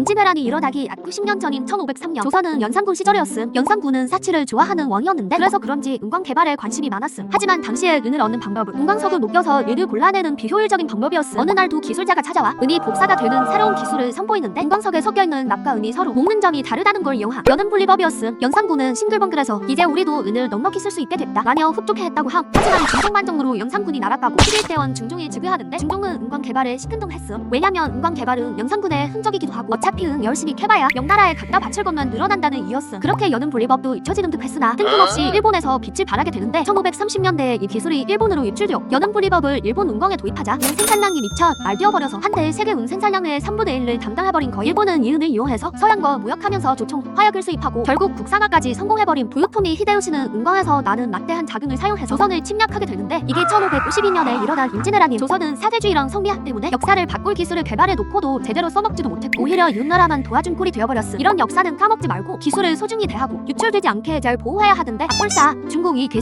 임진왜란이 일어나기 약 90년 전인 1503년 조선은 연산군 시절이었음. 연산군은 사치를 좋아하는 왕이었는데 그래서 그런지 은광 개발에 관심이 많았음. 하지만 당시에 은을 얻는 방법은 은광석을 녹여서 은을 골라내는 비효율적인 방법이었음. 어느 날 두 기술자가 찾아와 은이 복사가 되는 새로운 기술을 선보이는데 은광석에 섞여있는 납과 은이 서로 먹는 점이 다르다는 걸 이용한 연은 분리법이었음. 연산군은 싱글벙글해서 이제 우리도 은을 넉넉히 쓸 수 있게 됐다. 마녀 흡족해 했다고 함. 하지만 중종 반정으로 연산군이 날아가고 11대원 중종이 즉위하는데 중종은 은광 개발에 시큰둥했음. 왜냐면 은광 개발은 연산군의 흔적이기도 하고 어차피 은 열심히 캐봐야 명나라에 갖다 바칠 것만 늘어난다는 이유였음. 그렇게 여는 분리법도 잊혀지는 듯 했으나 뜬금없이 일본에서 빛을 발하게 되는데 1530년대에 이 기술이 일본으로 유출되어 여는 분리법을 일본 은광에 도입하자 은 생산량이 미쳐 말뛰어버려서 한때 세계 은 생산량의 3분의 1을 담당해버린 거 일본은 이 은을 이용해서 서양과 무역하면서 조총 화약을 수입하고 결국 국산화까지 성공해버린 부유토미 히데요시는 은광에서 나는 막대한 자금을 사용해서 조선을 침략하게 되는데 이게 1552년에 일어난 임진왜란이 조선은 사대주의랑 성리학 때문에 역사를 바꿀 기술을 개발해 놓고도 제대로 써먹지도 못했고 오히려 윤나라만 도와준 꼴이 되어버렸음. 이런 역사는 까먹지 말고 기술을 소중히 대하고 유출되지 않게 잘 보호해야 하던데. 아꼴싸. 중국 이 개새끼